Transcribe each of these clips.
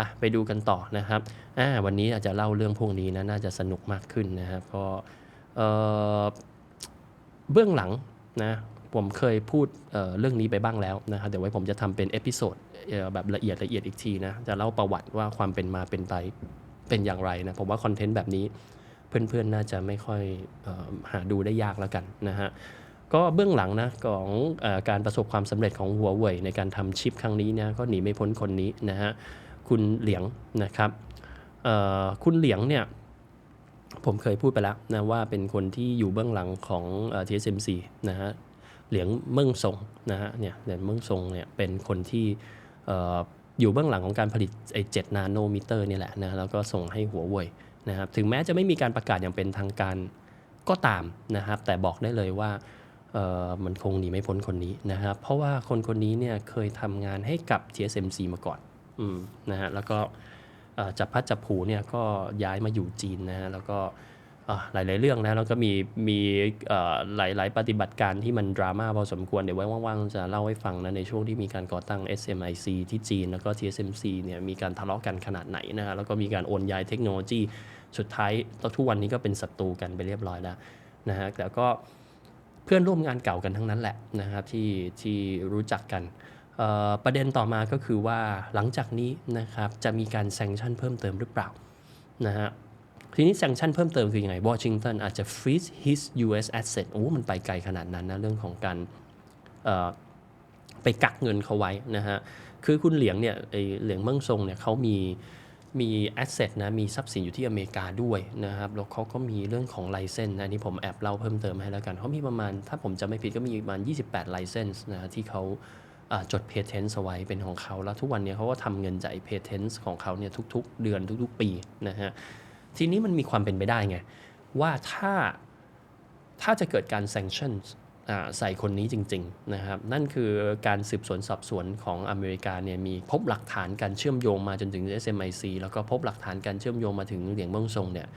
อะไปดูกันต่อนะครับอ่าวันนี้อาจจะเล่าเรื่องพวกนี้นะน่าจะสนุกมากขึ้นนะครับก็เอ่อเบื้องหลังนะผมเคยพูดเเรื่องนี้ไปบ้างแล้วนะครับเดี๋ยวไว้ผมจะทำเป็นเอพิโซดแบบละเอียดละเอียดอีกทีนะจะเล่าประวัติว่าความเป็นมาเป็นไปเป็นอย่างไรนะผมว่าคอนเทนต์แบบนี้เพื่อนๆ น่าจะไม่ค่อยออหาดูได้ยากแล้วกันนะฮะก็เบื้องหลังนะของออการประสบความสำเร็จของหัวเว่ยในการทำชิปครั้งนี้นะก็หนีไม่พ้นคนนี้นะฮะ คุณเหลียงนะครับคุณเหลียงเนี่ยผมเคยพูดไปแล้วนะว่าเป็นคนที่อยู่เบื้องหลังของ TSMC นะฮะเหลียงเมิ่งซงนะฮะเนี่ยเหลียงเมิ่งซงเนี่ยเป็นคนที่ออยู่เบื้องหลังของการผลิตไอ้7นาโนมิเตอร์นี่แหละนะแล้วก็ส่งให้หัวเว่ยนะครับถึงแม้จะไม่มีการประกาศอย่างเป็นทางการก็ตามนะครับ แต่บอกได้เลยว่ามันคงหนีไม่พ้นคนนี้นะครับ เพราะว่าคนคนนี้เนี่ยเคยทำงานให้กับ TSMC มาก่อน อืมนะฮะแล้วก็จับพัดจับผูเนี่ยก็ย้ายมาอยู่จีนนะฮะแล้วก็หลาย ๆ เรื่องนะแล้วก็มีมีหลาย ๆ ปฏิบัติการที่มันดราม่าพอสมควร เดี๋ยวไว้ว่าง ๆ จะเล่าให้ฟังนะ ในช่วงที่มีการก่อตั้ง SMIC ที่จีน แล้วก็ TSMC เนี่ยมีการทะเลาะกันขนาดไหนนะฮะแล้วก็มีการโอนย้ายเทคโนโลยีสุดท้ายทุกวันนี้ก็เป็นศัตรูกันไปเรียบร้อยแล้วนะฮะแต่ก็เพื่อนร่วมงานเก่ากันทั้งนั้นแหละนะครับที่ที่รู้จักกัน ประเด็นต่อมาก็คือว่าหลังจากนี้นะครับจะมีการแซงชั่นเพิ่มเติมหรือเปล่านะฮะทีนี้แซงชั่นเพิ่มเติมคือยังไงวอชิงตันอาจจะ freeze his US asset โอ้ มันไปไกลขนาดนั้นนะ เรื่องของการไปกักเงินเขาไว้นะฮะ คือคุณเหลียงเนี่ยไอเหลียงเมิ่งซงเนี่ยเขามีมีแอสเซทนะ มีทรัพย์สินอยู่ที่อเมริกาด้วยนะครับ แล้วเขาก็มีเรื่องของไลเซนส์นะนี่ผมแอบเล่าเพิ่มเติมให้แล้วกันเขามีประมาณ ถ้าผมจำไม่ผิดก็มีประมาณ 28ไลเซนส์นะที่เขา จดเพเทนต์เอาไว้เป็นของเขา แล้วทุกวันนี้เขาก็ทำเงินจากเพเทนต์ของเขาเนี่ยทุกๆ เดือนทุก ๆ ปีนะฮะทีนี้มันมีความเป็นไปได้ไง ว่าถ้าถ้าจะเกิดการ sanction อ่าใส่คนนี้จริงๆนะครับนั่นคือการสืบสวนสอบสวนของอเมริกาเนี่ยมีพบหลักฐานการเชื่อมโยงมาจนถึง SMIC แล้วก็พบหลักฐานการเชื่อมโยงมาถึงเหลียงเมืองซงเนี่ย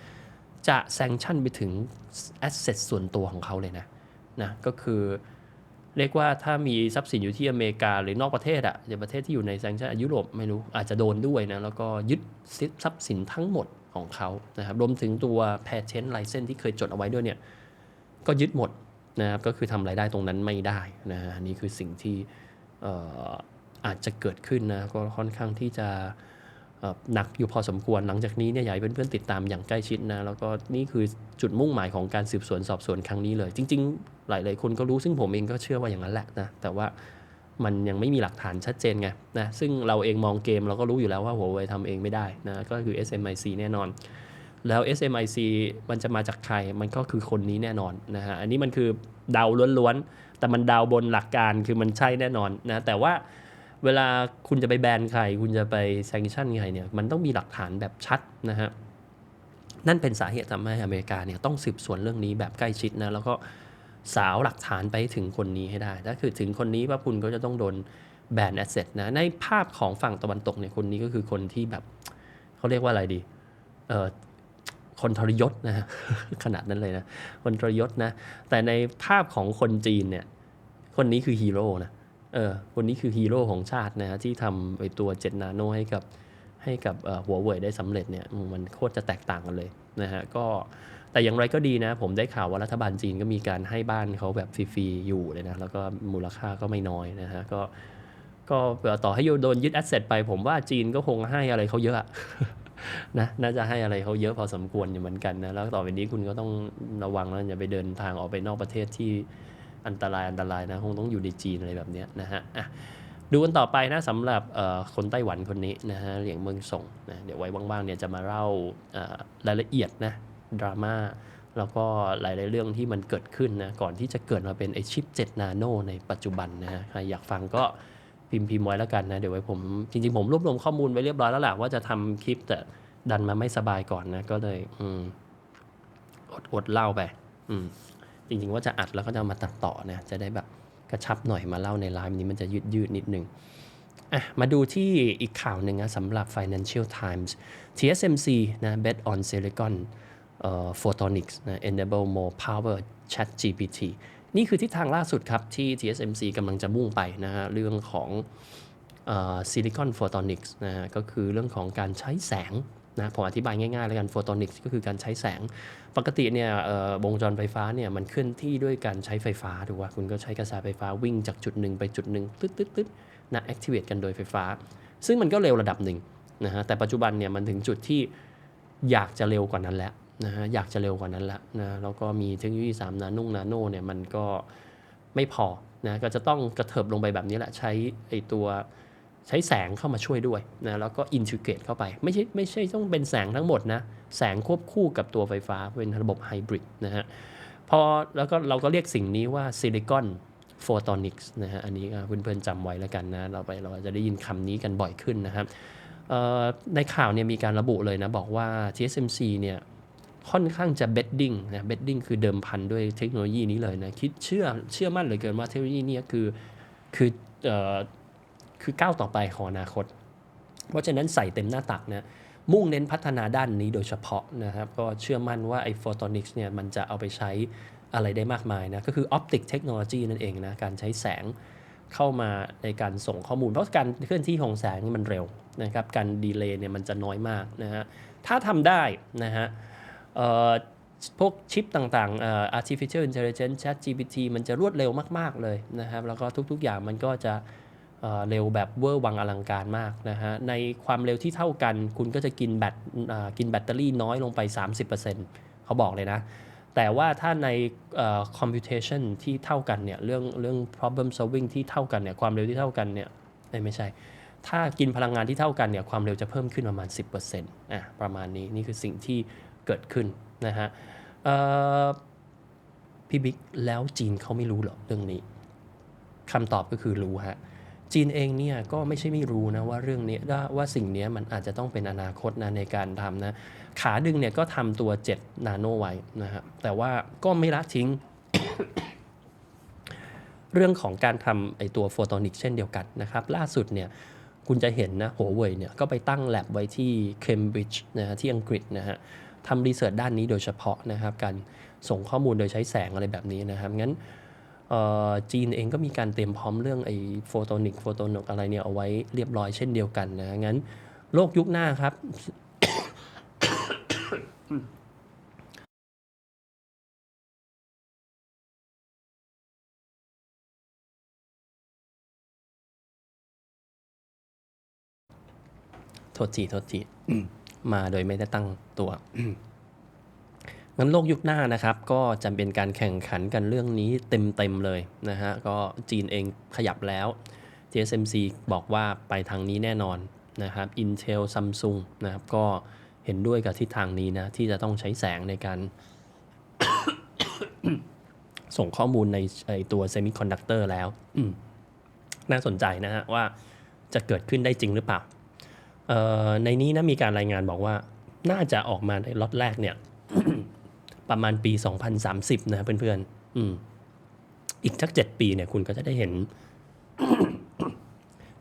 จะแซงชั่นไปถึง asset ส่วนตัวของเขาเลยนะนะก็คือ เรียกว่าถ้ามีทรัพย์สินอยู่ที่อเมริกาหรือนอกประเทศอะอย่างประเทศที่อยู่ในแซงชั่นยุโรปไม่รู้อาจจะโดนด้วยนะ แล้วก็ยึดทรัพย์สินทั้งหมดของเขานะครับรวมถึงตัว patent license ที่เคยจดเอาไว้ด้วยเนี่ยก็ยึดหมดนะครับก็คือทำรายได้ตรงนั้นไม่ได้นะฮะนี่คือสิ่งที่อาจจะเกิดขึ้นนะก็ค่อนข้างที่จะ หนักอยู่พอสมควรหลังจากนี้เนี่ยอยากให้เพื่อนๆติดตามอย่างใกล้ชิดนะ แล้วก็นี่คือจุดมุ่งหมายของการสืบสวนสอบสวนครั้งนี้เลย จริง ๆ หลายๆคนก็รู้ซึ่งผมเองก็เชื่อว่าอย่างนั้นแหละนะแต่ว่ามันยังไม่มีหลักฐานชัดเจนไงนะซึ่งเราเองมองเกมเราก็รู้อยู่แล้วว่าหัวเว่ยทำเองไม่ได้นะก็คือ SMIC แน่นอน แล้ว SMIC มันจะมาจากใครมันก็คือคนนี้แน่นอนนะฮะอันนี้มันคือเดาล้วนๆแต่มันเดาบนหลักการคือมันใช่แน่นอนนะแต่ว่า เวลาคุณจะไปแบนใคร คุณจะไปแซงชั่นใครเนี่ยมันต้องมีหลักฐานแบบชัดนะฮะนั่นเป็นสาเหตุทำให้อเมริกาเนี่ยต้องสืบสวนเรื่องนี้แบบใกล้ชิดนะแล้วก็สาวหลักฐานไปถึงคนนี้ให้ได้ ถ้าคือถึงคนนี้ว่าคุณก็จะต้องโดนแบนแอสเซทนะในภาพของฝั่งตะวันตกเนี่ยคนนี้ก็คือคนที่แบบเขาเรียกว่าอะไรดีเอ่อคนทรยศนะขนาดนั้นเลยนะคนทรยศนะแต่ในภาพของคนจีนเนี่ยคนนี้คือฮีโร่นะ เออคนนี้คือฮีโร่ของชาตินะฮะที่ทำไอตัวเจ็ดนาโนให้กับให้กับหัวเว่ยได้สำเร็จเนี่ยมันโคตรจะแตกต่างกันเลยนะฮะก็แต่อย่างไรก็ดีนะ ผมได้ข่าวว่ารัฐบาลจีนก็มีการให้บ้านเขาแบบฟรีๆอยู่เลยนะแล้วก็มูลค่าก็ไม่น้อยนะฮะก็ก็ต่อให้โดนยึดแอสเซทไปผมว่าจีนก็คงให้อะไรเขาเยอะนะน่าจะให้อะไรเขาเยอะพอสมควรอยู่เหมือนกันนะแล้วต่อไปนี้คุณก็ต้องระวังนะอย่าไปเดินทางออกไปนอกประเทศที่ อันตรายอันตรายนะคงต้องอยู่ในจีนอะไรแบบนี้นะฮะอะดูกันต่อไปนะสำหรับคนไต้หวันคนนี้นะฮะเหลียงเมืองส่งนะเดี๋ยวไว้ว่างๆเนี่ยจะมาเล่ารายละเอียดนะดราม่าแล้วก็หลายๆเรื่องที่มันเกิดขึ้นนะก่อนที่จะเกิดมาเป็นไอชิป7นาโนในปัจจุบันนะฮะใครอยากฟังก็พิมพ์พิมพ์ไว้แล้วกันนะ เดี๋ยวไว้ผมจริงๆ ผมรวบรวมข้อมูลไว้เรียบร้อยแล้วแหละว่าจะทำคลิปแต่ดันมาไม่สบายก่อนนะ ก็เลย อืมอดอดเล่าไป อืม จริงๆว่าจะอัดแล้วก็จะมาตัดต่อนะจะได้แบบกระชับหน่อยมาเล่าในไลฟ์นี้มันจะยืดยืดนิดนึงอะมาดูที่อีกข่าวหนึ่งนะสำหรับ Financial Times TSMC นะ bet on silicon เอ่อ photonics นะ enable more power chat GPT นี่คือทิศทางล่าสุดครับ ที่ TSMC กำลังจะมุ่งไปนะฮะเรื่องของซิลิคอนโฟโตนิกส์นะฮะก็คือเรื่องของการใช้แสง นะผมอธิบายง่ายๆแล้วกันโฟโตนิกส์ก็คือการใช้แสง ปกติเนี่ยเอ่อวงจรไฟฟ้าเนี่ยมันเคลื่อนที่ด้วยการใช้ไฟฟ้าถูกว่าคุณก็ใช้กระแสไฟฟ้าวิ่งจากจุดหนึ่งไปจุดหนึ่งตึ๊ดตึ๊ดตึ๊ดนะ activate กันโดยไฟฟ้า ซึ่งมันก็เร็วระดับหนึ่งนะฮะแต่ปัจจุบันเนี่ยมันถึงจุดที่อยากจะเร็วกว่านั้นแล้วนะฮะอยากจะเร็วกว่านั้นแล้วนะแล้วก็มีเทคโนโลยี3นาโนนาโนเนี่ยมันก็ไม่พอนะก็จะต้องกระเถิบลงไปแบบนี้แหละใช้ไอตัว ใช้แสงเข้ามาช่วยด้วยนะแล้วก็อินทิเกรตเข้าไปไม่ใช่ไม่ใช่ต้องเป็นแสงทั้งหมดนะแสงควบคู่กับตัวไฟฟ้าเป็นระบบไฮบริดนะฮะพอแล้วก็เราก็เรียกสิ่งนี้ว่าซิลิคอนโฟโตนิกส์นะฮะอันนี้เพื่อนๆจำไว้แล้วกันนะเราไปเราจะได้ยินคำนี้กันบ่อยขึ้นนะครับในข่าวเนี่ยมีการระบุเลยนะ บอกว่า TSMC เนี่ยค่อนข้างจะ betting นะ betting คือเดิมพันด้วยเทคโนโลยีนี้เลยนะ คิดเชื่อเชื่อมั่นเหลือเกินว่าเทคโนโลยีนี้คือคืออ คือก้าวต่อไปของอนาคต เพราะฉะนั้นใส่เต็มหน้าตักนะมุ่งเน้นพัฒนาด้านนี้โดยเฉพาะนะครับ ก็เชื่อมั่นว่าไอ้โฟโตนิกส์เนี่ยมันจะเอาไปใช้อะไรได้มากมายนะ ก็คือออปติกเทคโนโลยีนั่นเองนะ การใช้แสงเข้ามาในการส่งข้อมูล เพราะการเคลื่อนที่ของแสงนี่มันเร็วนะครับ การดีเลย์เนี่ยมันจะน้อยมากนะฮะ ถ้าทำได้นะฮะพวกชิปต่างๆอ่อ artificial intelligence chat GPT มันจะรวดเร็วมาก ๆ เลยนะครับ แล้วก็ทุกๆอย่างมันก็จะ เร็วแบบเวอร์วังอลังการมากนะฮะ ในความเร็วที่เท่ากัน คุณก็จะกินแบตกินแบตเตอรี่น้อยลงไป 30%เขาบอกเลยนะ แต่ว่าถ้าในเอ่อ computation ที่เท่ากันเนี่ยเรื่องเรื่อง problem solving ที่เท่ากันเนี่ยความเร็วที่เท่ากันเนี่ยไม่ใช่ ถ้ากินพลังงานที่เท่ากันเนี่ยความเร็วจะเพิ่มขึ้นประมาณ 10%อะประมาณนี้นี่คือสิ่งที่เกิดขึ้นนะฮะพี่บิ๊กแล้วจีนเขาไม่รู้หรอเรื่องนี้คำตอบก็คือรู้ฮะ จีนเองเนี่ยก็ไม่ใช่ไม่รู้นะว่าเรื่องนี้ว่าสิ่งนี้มันอาจจะต้องเป็นอนาคตนะในการทำนะขาดึงเนี่ยก็ทำตัว 7 นาโนไว้นะฮะแต่ว่าก็ไม่ละทิ้ง เรื่องของการทำไอตัวโฟโตนิกเช่นเดียวกันนะครับ ล่าสุดเนี่ยคุณจะเห็นนะหัวเว่ยเนี่ยก็ไปตั้งแลบไว้ที่เคมบริดจ์นะฮะที่อังกฤษนะฮะทำรีเสิร์ชด้านนี้โดยเฉพาะนะครับ การส่งข้อมูลโดยใช้แสงอะไรแบบนี้นะครับงั้น จีนเองก็มีการเตรียมพร้อมเรื่องไอ้โฟโตนิกโฟโตนกอะไรเนี่ยเอาไว้เรียบร้อยเช่นเดียวกันนะงั้นโลกยุคหน้าครับโทษทีโทษทีมาโดยไม่ได้ตั้งตัว งั้นโลกยุคหน้านะครับ ก็จะเป็นการแข่งขันกันเรื่องนี้เต็มๆเลยนะฮะก็จีนเองขยับแล้ว TSMC บอกว่าไปทางนี้แน่นอนนะครับ Intel Samsung นะครับก็เห็นด้วยกับทิศทางนี้นะ ที่จะต้องใช้แสงในการ ส่งข้อมูลในไอตัวเซมิคอนดักเตอร์แล้วอืมน่าสนใจนะฮะว่าจะเกิดขึ้นได้จริงหรือเปล่าเอ่อในนี้นะมีการรายงานบอกว่าน่าจะออกมาในล็อตแรกเนี่ย ประมาณปี 2030 นะเพื่อนๆอืมอีกสักเจ็ดปีเนี่ยคุณก็จะได้เห็น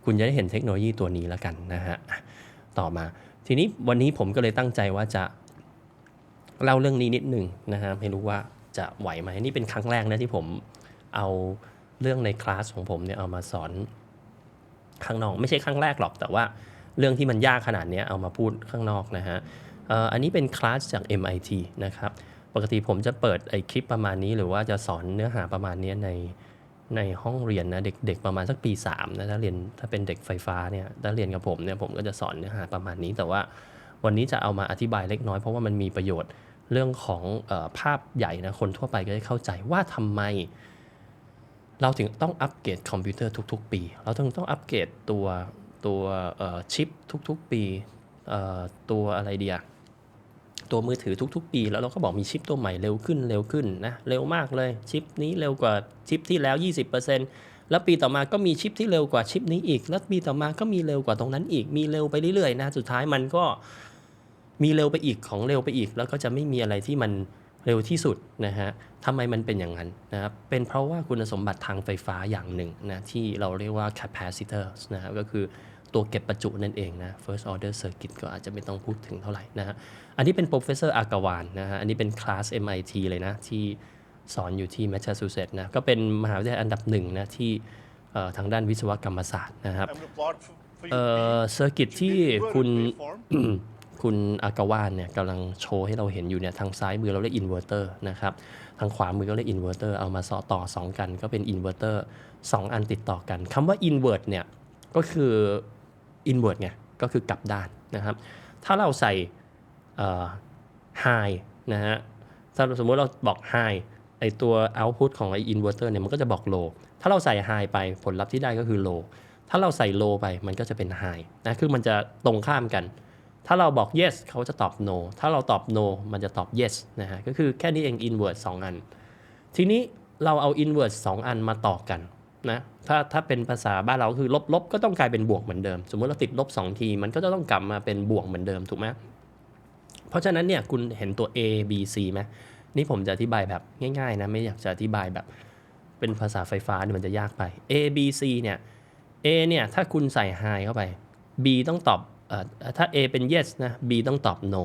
คุณจะได้เห็นเทคโนโลยีตัวนี้แล้วกันนะฮะต่อมา ทีนี้วันนี้ผมก็เลยตั้งใจว่าจะเล่าเรื่องนี้นิดหนึ่งนะฮะไม่รู้ว่าจะไหวไหมนี่เป็นครั้งแรกนะที่ผมเอาเรื่องในคลาสของผมเนี่ยเอามาสอนข้างนอกไม่ใช่ครั้งแรกหรอกแต่ว่าเรื่องที่มันยากขนาดเนี้ยเอามาพูดข้างนอกนะฮะอันนี้เป็นคลาสจาก MIT นะครับ ปกติผมจะเปิดไอคลิปประมาณนี้ หรือว่าจะสอนเนื้อหาประมาณนี้ในในห้องเรียนนะเด็กๆประมาณสักปี3นะถ้าเรียนถ้าเป็นเด็กไฟฟ้าเนี่ยถ้าเรียนกับผมเนี่ยผมก็จะสอนเนื้อหาประมาณนี้แต่ว่าวันนี้จะเอามาอธิบายเล็กน้อยเพราะว่ามันมีประโยชน์เรื่องของออภาพใหญ่นะคนทั่วไปก็จะเข้าใจว่าทำไม เราถึงต้องอัปเกรดคอมพิวเตอร์ทุก ๆ ปี เราต้องต้องอัปเกรดตัวตัวชิปทุก ๆ ปีตัวอะไรเดีย ตัวมือถือทุก ๆ ปี แล้วเราก็บอกมีชิปตัวใหม่เร็วขึ้นเร็วขึ้นนะเร็วมากเลยชิปนี้เร็วกว่าชิปที่แล้ว 20%แล้วปีต่อมาก็มีชิปที่เร็วกว่าชิปนี้อีก แล้วปีต่อมาก็มีเร็วกว่าตรงนั้นอีก มีเร็วไปเรื่อยๆนะสุดท้ายมันก็มีเร็วไปอีกของเร็วไปอีก แล้วก็จะไม่มีอะไรที่มันเร็วที่สุดนะฮะทำไมมันเป็นอย่างนั้นนะครับ เป็นเพราะว่าคุณสมบัติทางไฟฟ้าอย่างหนึ่งนะที่เราเรียกว่า capacitor นะครับก็คือ ตัวเก็บประจุนั่นเองนะ first order circuit ก็อาจจะไม่ต้องพูดถึงเท่าไหร่นะฮะ อันนี้เป็น professor อากาวานนะฮะ อันนี้เป็นคลาส MIT เลยนะ ที่สอนอยู่ที่ Massachusetts นะ ก็เป็นมหาวิทยาลัยอันดับหนึ่งนะ ที่เอ่อทางด้านวิศวกรรมศาสตร์นะครับ I'm going to plot for, for you เอ่อ A, เซอร์กิต which ที่ will be inverted คุณ waveform. คุณอากาวานเนี่ยกำลังโชว์ให้เราเห็นอยู่เนี่ยทางซ้ายมือเราเรียกอินเวอร์เตอร์นะครับทางขวามือก็เรียกอินเวอร์เตอร์เอามาสอต่อ 2 กันก็เป็นอินเวอร์เตอร์สอันติดต่อกันคำว่าอินเวอร์เนี่ยก็คือ อินเวอร์ไงก็คือกลับด้านนะครับ ถ้าเราใส่ไฮนะฮะถ้าสมมติเราบอกไฮไอตัว output ของไออินเวอร์เตอร์เนี่ยมันก็จะบอก low ถ้าเราใส่ไฮไปผลลัพธ์ที่ได้ก็คือ low ถ้าเราใส่ low ไปมันก็จะเป็น high นะคือมันจะตรงข้ามกัน ถ้าเราบอก yes เขาจะตอบ no ถ้าเราตอบ no มันจะตอบ yes นะฮะก็คือแค่นี้เอง inverse สองอัน ทีนี้เราเอา inverse สองอันมาต่อกัน นะถ้าถ้าเป็นภาษาบ้านเราคือลบลบก็ต้องกลายเป็นบวกเหมือนเดิม สมมติเราติดลบ2ทีมันก็จะต้องกลับมาเป็นบวกเหมือนเดิมถูกไหมเพราะฉะนั้นเนี่ยคุณเห็นตัว A B C ไหมนี่ผมจะอธิบายแบบง่ายๆนะไม่อยากจะอธิบายแบบ เป็นภาษาไฟฟ้าเนี่ยมันจะยากไป A B C เนี่ย A เนี่ยถ้าคุณใส่ high เข้าไป B ต้องตอบอถ้า A เป็น yes นะ B ต้องตอบ no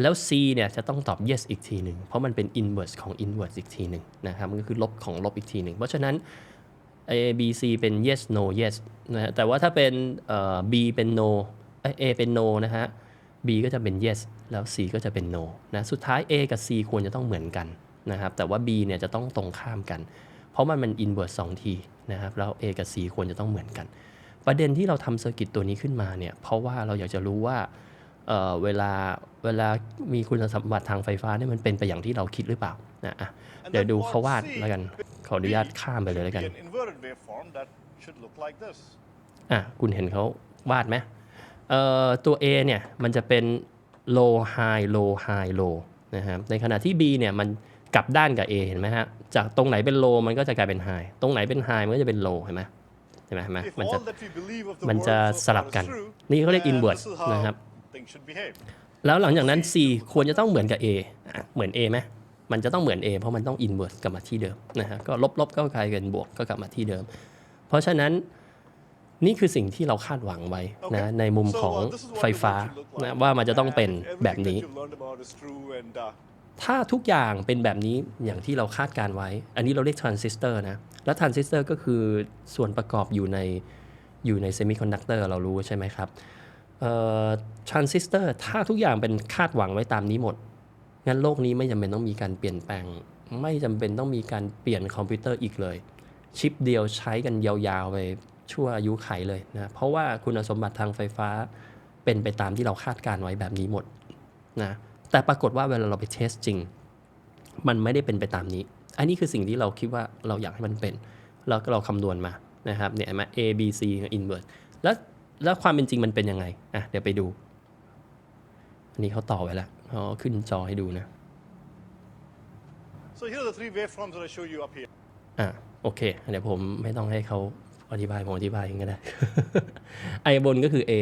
แล้ว C เนี่ยจะต้องตอบ yes อีกทีหนึ่ง เพราะมันเป็น inverse ของ inverse อีกทีหนึ่งนะครับมันก็คือลบของลบอีกทีหนึ่ง เพราะฉะนั้น A B C เป็น yes no yes นะฮะแต่ว่าถ้าเป็น B เป็น no A เป็น no นะฮะ B ก็จะเป็น yes แล้ว C ก็จะเป็น no นะสุดท้าย A กับ C ควรจะต้องเหมือนกันนะครับแต่ว่า B เนี่ยจะต้องตรงข้ามกัน เพราะมันมัน inverse สองทีนะครับแล้ว A กับ C ควรจะต้องเหมือนกัน ประเด็นที่เราทำเซอร์กิตตัวนี้ขึ้นมาเนี่ยเพราะว่าเราอยากจะรู้ว่า เอ่อเวลาเวลามีคุณสมบัติทางไฟฟ้าเนี่ยมันเป็นไปอย่างที่เราคิดหรือเปล่านะอะ And เดี๋ยว then ดู plot เขาวาด C แล้วกัน ขออนุญาตข้ามไปเลยแล้วกัน Be an inverted waveform that should look like this. อะคุณเห็นเขาวาดไหมเอ่อตัว A เนี่ยมันจะเป็น low high low high low นะครับในขณะที่ B เนี่ยมันกลับด้านกับ A เห็นไหมฮะ จากตรงไหนเป็น low มันก็จะกลายเป็น high ตรงไหนเป็น high มันก็จะเป็น low เห็นไหมเห็นไหมเห็นไหม If มันจะ all that we believe of the มัน world จะ so สลับ far กัน is true, นี่เขาเรียก then inverse this is how นะครับ things should behave. แล้วหลังจากนั้น C ควรจะต้องเหมือนกับ A อะเหมือน A ไหมมันจะต้องเหมือน A เพราะมันต้อง inverse กลับมาที่เดิมนะฮะก็ลบลบก็กลายเป็นบวกก็กลับมาที่เดิม เพราะฉะนั้นนี่คือสิ่งที่เราคาดหวังไว้นะ Okay. ในมุม So, ของ uh, this is what ไฟ the world ฟ้า should look นะ like. ว่ามันจะต้องเป็น And แบบ everything นี้ that you've learned about is true and uh, ถ้าทุกอย่างเป็นแบบนี้อย่างที่เราคาดการไว้ อันนี้เราเรียกทรานซิสเตอร์นะ แล้วทรานซิสเตอร์ก็คือส่วนประกอบอยู่ในอยู่ในเซมิคอนดักเตอร์เรารู้ใช่ไหมครับ ทรานซิสเตอร์ถ้าทุกอย่างเป็นคาดหวังไว้ตามนี้หมด งั้นโลกนี้ไม่จำเป็นต้องมีการเปลี่ยนแปลง ไม่จำเป็นต้องมีการเปลี่ยนคอมพิวเตอร์อีกเลย ชิปเดียวใช้กันยาวๆไปชั่วอายุไขเลยนะ เพราะว่าคุณสมบัติทางไฟฟ้าเป็นไปตามที่เราคาดการไว้แบบนี้หมดนะแต่ปรากฏว่าเวลาเราไปเทสจริง มันไม่ได้เป็นไปตามนี้ อันนี้คือสิ่งที่เราคิดว่าเราอยากให้มันเป็น แล้วก็เราคำนวณมานะครับเนี่ยเห็นไหมา A B C inverse แล้ว แล้วความเป็นจริงมันเป็นยังไงอะเดี๋ยวไปดู อันนี้เขาต่อไว้แล้วเขาขึ้นจอให้ดูนะ so here are the three waveforms that I show you up here. อะโอเค เดี๋ยวผมไม่ต้องให้เขาอธิบายผมอธิบายเองก็ได้ ไอบนก็คือ A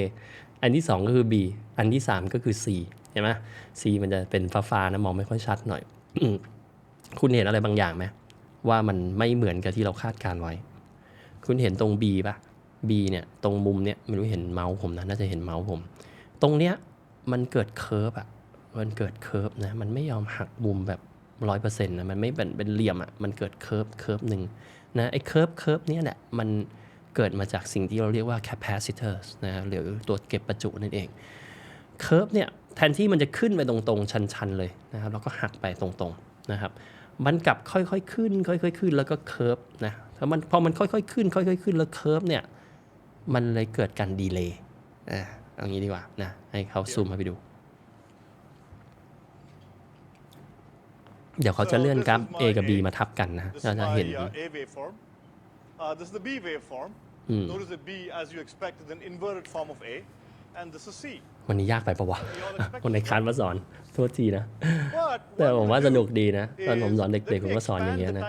อันที่ 2 ก็คือ B อันที่ 3 ก็คือ C เห็นไหม C มันจะเป็นฟ้าๆนะมองไม่ค่อยชัดหน่อย คุณเห็นอะไรบางอย่างไหมว่ามันไม่เหมือนกับที่เราคาดการไว้ คุณเห็นตรง B ป่ะ B เนี่ยตรงมุมเนี่ยไม่รู้เห็นเมาส์ผมนะน่าจะเห็นเมาส์ผม ตรงเนี้ยมันเกิดเคิร์ฟอะมันเกิดเคิร์ฟนะมันไม่ยอมหักมุมแบบร้อยเปอร์เซ็นต์นะมันไม่เป็นเป็นเหลี่ยมอะมันเกิดเคิร์ฟเคิร์ฟหนึ่งนะไอ้เคิร์ฟเคิร์ฟเนี้ยแหละมันเกิดมาจากสิ่งที่เราเรียกว่า capacitors นะหรือตัวเก็บประจุนั่นเองเคิร์ฟเนี่ยแทนที่มันจะขึ้นไปตรงๆ ชันๆ เลยนะครับแล้วก็หักไปตรงๆนะครับมันกลับค่อยๆขึ้น ค่อยๆขึ้นแล้วก็เคิร์ฟนะถ้ามันพอมันค่อยๆขึ้น ค่อยๆขึ้นแล้วเคิร์ฟเนี่ย มันเลยเกิดการดีเลย์อ่าเอางี้ดีกว่านะ ให้เขาซูมมาไปดู เดี๋ยวเขาจะเลื่อนกราฟ So this is A กับ B my A มาทับกันนะ This เรา is จะเห็น my uh, A waveform. Uh, this is the B waveform. Notice that B, as you expect, is an inverted form of A. And this is C. วันนี้ยากไปปะวะ คนในคลาสมาสอน โทษทีนะ But แต่ what ผม we ว่า do สนุกดีนะ ตอนผมสอน is เด็ก let ๆผม me ก็สอนอย่าง expand เงี้ย the นะ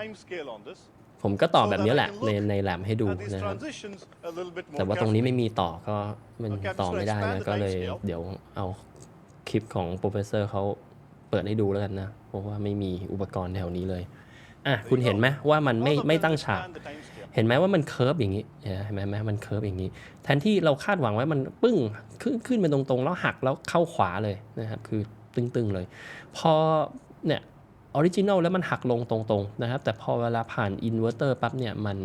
time scale on this ผมก็ตอบ so แบบ that นี้ I แหละ can ใน look ในแลบให้ดู at these นะครับ transitions a little bit แต่ more ว่าตรงนี้ carefully. ไม่มีต่อก็มัน Okay, I'm ต่อ just ไม่ gonna ได้นะ expand the ก็เลย time scale. เดี๋ยวเอาคลิปของโปรเฟสเซอร์เขาเปิดให้ดูแล้วกันนะ เพราะว่าไม่มีอุปกรณ์แถวนี้เลย อะ คุณเห็นไหมว่ามันไม่ All of ไม่ them ตั้งฉาก expand the time scale. เห็นไหมว่ามันเคิร์ฟอย่างนี้ เห็นไหมมันเคิร์ฟอย่างนี้ แทนที่เราคาดหวังไว้มันปึ้งขึ้นขึ้นไปตรงๆ แล้วหักแล้วเข้าขวาเลยนะครับ คือตึงๆเลย พอเนี่ย ออริจินอลแล้วมันหักลงตรงๆนะครับ แต่พอเวลาผ่านอินเวอร์เตอร์ปั๊บเนี่ยมัน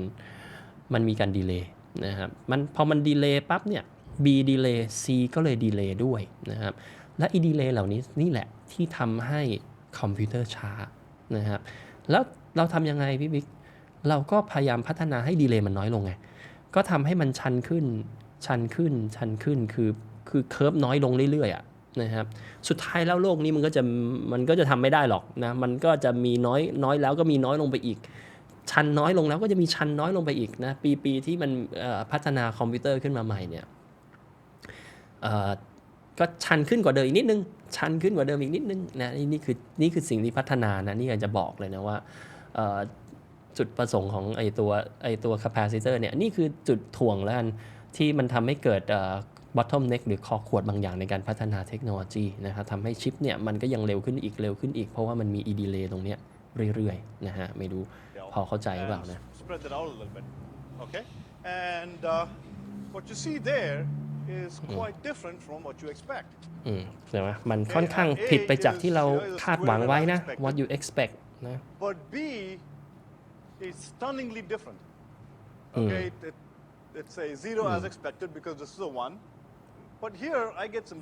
มันมีการดีเลย์นะครับมันพอมันดีเลย์ปั๊บเนี่ย B ดีเลย์ C ก็เลยดีเลย์ด้วยนะครับ และอีดีเลย์เหล่านี้นี่แหละที่ทำให้คอมพิวเตอร์ช้านะครับ แล้วเราทำยังไงพี่บิ๊ก เราก็พยายามพัฒนาให้ดีเลย์มันน้อยลงไง ก็ทำให้มันชันขึ้น ชันขึ้น ชันขึ้น คือ คือเคอร์ฟน้อยลงเรื่อยๆอะ นะครับสุดท้ายแล้วโลกนี้มันก็จะมันก็จะทำไม่ได้หรอกนะมันก็จะมีน้อยน้อยแล้วก็มีน้อยลงไปอีก ชันน้อยลงแล้วก็จะมีชันน้อยลงไปอีกนะปีปีที่มันพัฒนาคอมพิวเตอร์ขึ้นมาใหม่เนี่ยก็ชันขึ้นกว่าเดิมอีกนิดนึง ชันขึ้นกว่าเดิมอีกนิดนึงนะนี่นี่คือนี่คือสิ่งที่พัฒนานะนี่อยากจะบอกเลยนะว่าจุดประสงค์ของไอตัวไอตัว capacitor เนี่ยนี่คือจุดถ่วงแล้วกันที่มันทำให้เกิด เอ่อ bottom neck หรือคอขวดบางอย่างในการพัฒนาเทคโนโลยีนะครับทำให้ชิปเนี่ยมันก็ยังเร็วขึ้นอีกเร็วขึ้นอีก เพราะว่ามันมี e delay ตรงเนี้ยเรื่อยๆนะฮะไม่รู้ Yeah. พอเข้าใจหรือเปล่า And นะ Spread that out a little bit. Okay? And uh, what you see there is quite different from what you expect. อืมใช่ไหมมันค่อนข้างผิดไปจากที่เราคาดหวังไว้นะ what you expect นะ But B is stunningly different. Okay? It, it, it's a zero as expected because this is a one.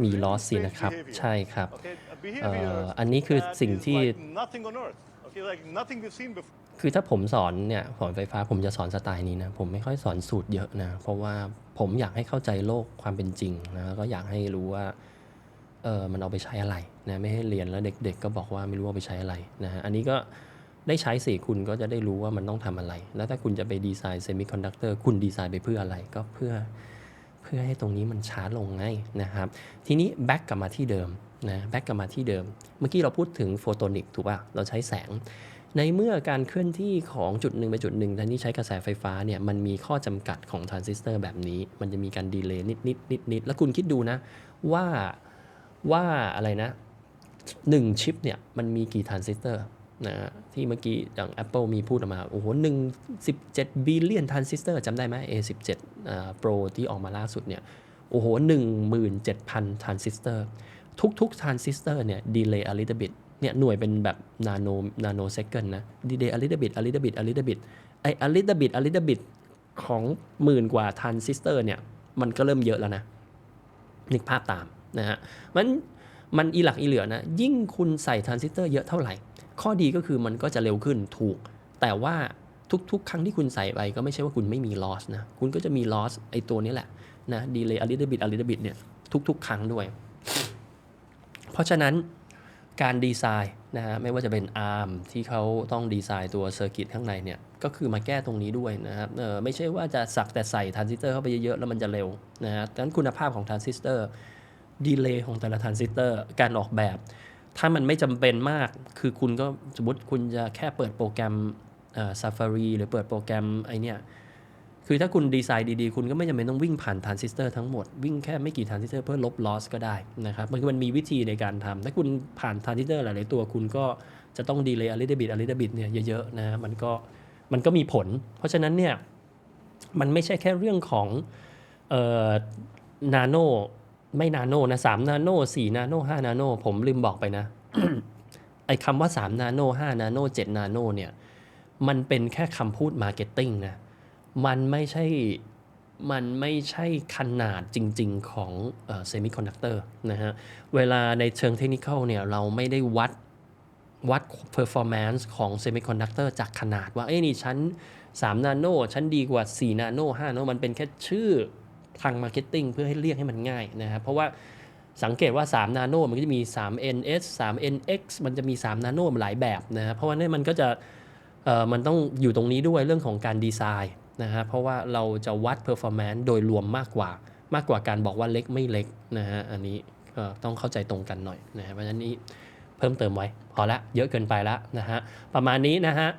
มี really ลอสสิ strange นะครับ behavior. ใช่ครับ Okay, a เอ่ behavior ออันนี้คือ that สิ่ง is ที่ like nothing on earth. Okay, like nothing we've seen before. คือถ้าผมสอนเนี่ยสอนไฟฟ้าผมจะสอนสไตล์นี้นะ ผมไม่ค่อยสอนสูตรเยอะนะ เพราะว่าผมอยากให้เข้าใจโลกความเป็นจริงนะแล้วก็อยากให้รู้ว่าเออมันเอาไปใช้อะไรนะไม่ให้เรียนแล้วเด็กๆ ก็บอกว่าไม่รู้ว่าไปใช้อะไรนะฮะอันนี้ก็ได้ใช้สิคุณก็จะได้รู้ว่ามันต้องทำอะไร แล้วถ้าคุณจะไปดีไซน์เซมิคอนดักเตอร์คุณดีไซน์ไปเพื่ออะไรก็เพื่อ เพื่อให้ตรงนี้มันช้าลงไงนะครับ ทีนี้แบ็กกลับมาที่เดิมนะแบ็กกลับมาที่เดิม เมื่อกี้เราพูดถึงโฟโตนิกถูกป่ะ เราใช้แสง ในเมื่อการเคลื่อนที่ของจุดหนึ่งไปจุดหนึ่งทันที่ใช้กระแสไฟฟ้าเนี่ยมันมีข้อจำกัดของทรานซิสเตอร์แบบนี้ มันจะมีการดีเลย์นิดนิดนิดนิดแล้วคุณคิดดูนะว่าว่าอะไรนะหนึ่งชิปเนี่ยมันมีกี่ทรานซิสเตอร์ นะที่เมื่อกี้อย่าง Apple มีพูดออกมา โอ้โหหนึ่งสิบเจ็ดบิลเลียนทรานซิสเตอร์จำได้ไหม A17 อ่า Pro ที่ออกมาล่าสุดเนี่ย โอ้โหหนึ่งหมื่นเจ็ดพันทรานซิสเตอร์ทุกๆทรานซิสเตอร์เนี่ยดีเลย์ a little bit เนี่ยหน่วยเป็นแบบนาโนนาโนเซคันนะดีเลย์ a little bit a little bit a little bit ไอ้ a little bit a little bit ของหมื่นกว่าทรานซิสเตอร์เนี่ยมันก็เริ่มเยอะแล้วนะนึกภาพตามนะฮะมันมันอีหลักอีเหลือนะยิ่งคุณใส่ทรานซิสเตอร์เยอะเท่าไหร่ ข้อดีก็คือมันก็จะเร็วขึ้นถูก แต่ว่าทุกๆ ครั้งที่คุณใส่ไปก็ไม่ใช่ว่าคุณไม่มี loss นะ คุณก็จะมี loss ไอ้ตัวนี้แหละนะดีเลย์ a little bit a little bit เนี่ยทุกๆ ครั้งด้วย เพราะฉะนั้นการดีไซน์นะฮะไม่ว่าจะเป็น ARM ที่เขาต้องดีไซน์ตัวเซอร์กิตข้างในเนี่ย ก็คือมาแก้ตรงนี้ด้วยนะครับเออไม่ใช่ว่าจะสักแต่ใส่ทรานซิสเตอร์เข้าไปเยอะๆ แล้วมันจะเร็วนะฮะดังนั้นคุณภาพของทรานซิสเตอร์ดีเลย์ของแต่ละทรานซิสเตอร์การออกแบบ ถ้ามันไม่จำเป็นมาก คือคุณก็สมมติคุณจะแค่เปิดโปรแกรม Safari หรือเปิดโปรแกรมไอเนี่ยคือถ้าคุณดีไซน์ดีๆ คุณก็ไม่จำเป็นต้องวิ่งผ่านทรานซิสเตอร์ทั้งหมด วิ่งแค่ไม่กี่ทรานซิสเตอร์เพื่อลบลอสก็ได้นะครับ มันคือมันมีวิธีในการทำถ้าคุณผ่านทรานซิสเตอร์หลายๆตัว คุณก็จะต้องดีเลย์อลิดบิดอลิดบิดเนี่ยเยอะๆนะมันก็มันก็มีผล เพราะฉะนั้นเนี่ยมันไม่ใช่แค่เรื่องของเอ่อนาโน ไม่นาโนนะสามนาโนสี่นาโนห้านาโนผมลืมบอกไปนะไอ้คำว่า3นาโน5นาโน7นาโนเนี่ยมันเป็นแค่คำพูดมาร์เก็ตติ้งนะมันไม่ใช่มันไม่ใช่ขนาดจริง ๆ ของเซมิคอนดักเตอร์นะฮะ เวลาในเชิงเทคนิคเนี่ยเราไม่ได้วัดวัด performance ของเซมิคอนดักเตอร์จากขนาดว่า เอ้ยนี่ฉัน3 นาโนฉันดีกว่า 4 นาโน5นาโนมันเป็นแค่ชื่อ ทางมาร์เก็ตติ้งเพื่อให้เรียกให้มันง่ายนะครับเพราะว่าสังเกตว่า 3 นาโนมันก็จะมี 3ns 3nx มันจะมี 3 นาโนหลายแบบนะครับเพราะว่านี่มันก็จะเอ่อมันต้องอยู่ตรงนี้ด้วยเรื่องของการดีไซน์นะฮะเพราะว่าเราจะวัด performance โดยรวมมากกว่ามากกว่าการบอกว่าเล็กไม่เล็กนะฮะอันนี้ก็ต้องเข้าใจตรงกันหน่อยนะฮะเพราะฉะนั้นนี้เพิ่มเติมไว้ พอละเยอะเกินไปละนะฮะประมาณนี้นะฮะ